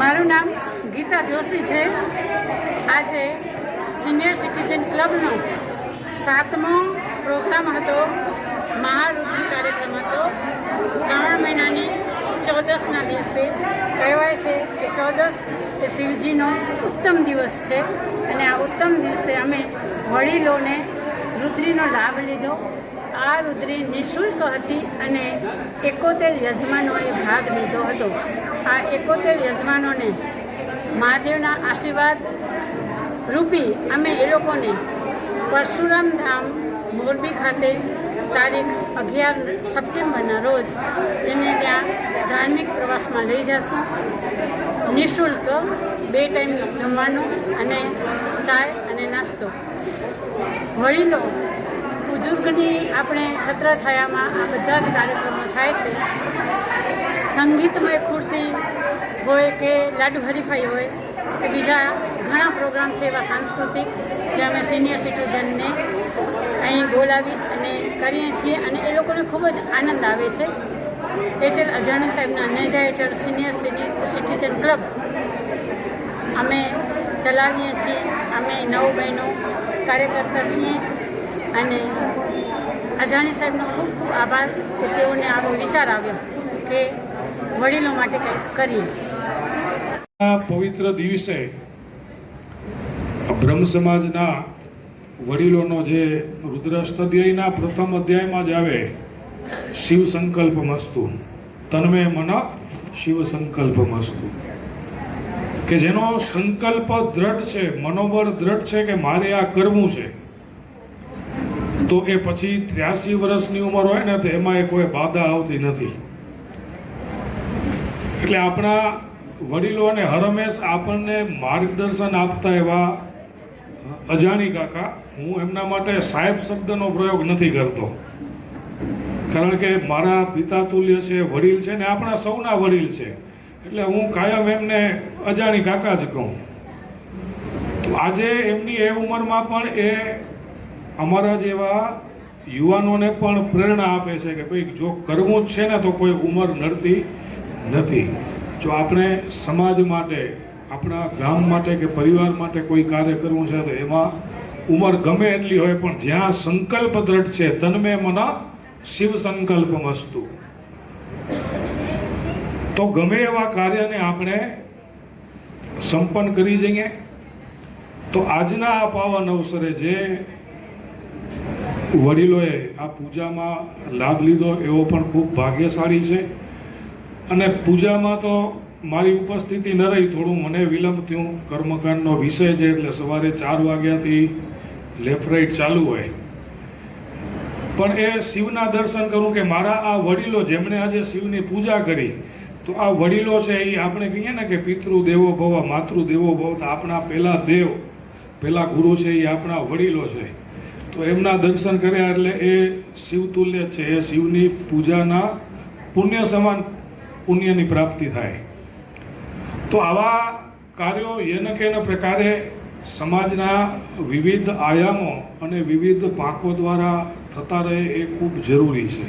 મારું નામ ગીતા જોશી છે. આજે સિનિયર સિટીઝન ક્લબનો સાતમો પ્રોગ્રામ હતો. મહારુદ્રી કાર્યક્રમ હતો. શ્રાવણ મહિનાની ચૌદસના દિવસે કહેવાય છે કે ચૌદસ એ શિવજીનો ઉત્તમ દિવસ છે. અને આ ઉત્તમ દિવસે અમે વડીલોને રુદ્રીનો લાભ લીધો. આ રુદ્રી નિઃશુલ્ક હતી અને એકોતેર યજમાનોએ ભાગ લીધો હતો. આ એકોતેર યજમાનોને મહાદેવના આશીર્વાદ રૂપી અમે એ લોકોને પરશુરામ ધામ મોરબી ખાતે તારીખ અગિયાર સપ્ટેમ્બરના રોજ તેમને ત્યાં ધાર્મિક પ્રવાસમાં લઈ જશું. નિઃશુલ્ક બે ટાઈમ જમવાનું અને ચાય અને નાસ્તો. વડીલો બુઝુર્ગની આપણે છત્રછાયામાં આ બધા જ કાર્યક્રમો થાય છે. સંગીતમય ખુરશી હોય કે લાડુ હરીફાઈ હોય કે બીજા ઘણા પ્રોગ્રામ છે એવા સાંસ્કૃતિક જે અમે સિનિયર સિટીઝનને અહીં બોલાવી અને કરીએ છીએ અને એ લોકોને ખૂબ જ આનંદ આવે છે. એચએલ અજાણી સાહેબના નેજા હેઠળ સિનિયર સિટીઝન ક્લબ અમે ચલાવીએ છીએ. અમે નવ બહેનો કાર્યકર્તા છીએ. અને અજાણી સાહેબનો ખૂબ ખૂબ આભાર કે તેઓને આવો વિચાર આવ્યો કે વડીલો માટે કંઈક કરીએ. આ પવિત્ર દિવસે બ્રહ્મ સમાજના વડીલોનો જે રુદ્રાષ્ટધ્યાયના પ્રથમ અધ્યાયમાં જ આવે, શિવ સંકલ્પ મસ્તુ તન્મે મન શિવ સંકલ્પ મસ્તુ કે જેનો સંકલ્પ દ્રઢ છે, મનોબળ દ્રઢ છે કે મારે આ કરવું છે તો એ પછી ત્ર્યાસી વર્ષની ઉંમર હોય ને તો એમાં એ કોઈ બાધા આવતી નથી. એટલે આપણા વડીલોને હરમેશ આપણને માર્ગદર્શન આપતા એવા અજાણી કાકા. હું એમના માટે સાહેબ શબ્દનો પ્રયોગ નથી કરતો. કારણ કે મારા પિતા તુલ્ય છે, વડીલ છે ને આપણા સૌના વડીલ છે. એટલે હું કાયમ એમને અજાણી કાકા જ કહું. તો આજે એમની એ ઉંમરમાં પણ એ અમારા જેવા યુવાનોને પણ પ્રેરણા આપે છે કે ભાઈ, જો કરવું જ છે ને તો કોઈ ઉંમર નડતી નથી. જો આપણે સમાજ માટે, આપણા ગામ માટે કે પરિવાર માટે કોઈ કાર્ય કરવું છે, તો એમાં ઉંમર ગમે એટલી હોય, પણ જ્યાં સંકલ્પ દ્રઢ છે તન્મે મના શિવ સંકલ્પ મસ્તુ. તો ગમે એવા કાર્યને આપણે સંપન્ન કરી જઈએ. તો આજના આ પાવન અવસરે જે વડીલોએ આ પૂજામાં લાભ લીધો એવો પણ ખૂબ ભાગ્યશાળી છે. અને પૂજામાં તો મારી ઉપસ્થિતિ ન રહી, થોડું મને વિલંબ થયું. કર્મકાંડનો વિષય છે એટલે સવારે ચાર વાગ્યાથી લેફ્ટ રાઈટ ચાલુ હોય. પણ એ શિવના દર્શન કરું કે મારા આ વડીલો જેમણે આજે શિવની પૂજા કરી, તો આ વડીલો છે એ આપણે કહીએ ને કે પિતૃ દેવો ભવ, માતૃ દેવો ભવ આપણા પહેલા દેવ, પહેલા ગુરુ છે એ આપણા વડીલો છે. તો એમના દર્શન કર્યા એટલે એ શિવતુલ્ય છે. એ શિવની પૂજાના પુણ્ય સમાન પુણ્યની પ્રાપ્તિ થાય. તો આવા કાર્યો યન કેન પ્રકારે સમાજના વિવિધ આયામો અને વિવિધ પાંખો દ્વારા થતા રહે એ ખૂબ જરૂરી છે.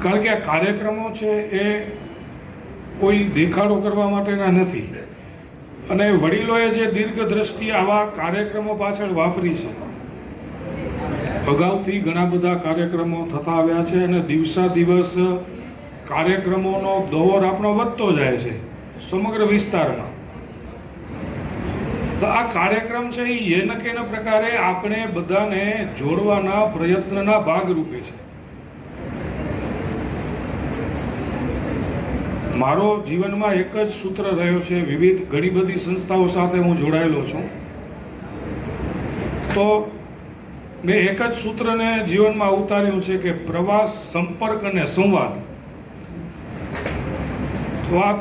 કારણ કે આ કાર્યક્રમો છે એ કોઈ દેખાડો કરવા માટેના નથી. અને વડીલોએ જે દીર્ઘ દ્રષ્ટિ આવા કાર્યક્રમો પાછળ વાપરી છે અગાઉથી ઘણા બધા કાર્યક્રમો થતા આવ્યા છે અને દિવસા દિવસ કાર્યક્રમોનો દોર આપણો વધતો જાય છે સમગ્ર વિસ્તારમાં. તો આ કાર્યક્રમ છે એ યેન કેન પ્રકારે આપણે બધાને જોડવાના પ્રયત્નના ભાગરૂપે છે. મારો જીવનમાં એક જ સૂત્ર રહ્યો છે, વિવિધ ઘણી બધી સંસ્થાઓ સાથે હું જોડાયેલો છું. તો મેં એક જ સૂત્રને જીવનમાં ઉતાર્યું છે કે પ્રવાસ સંપર્ક અને સંવાદ. તો આ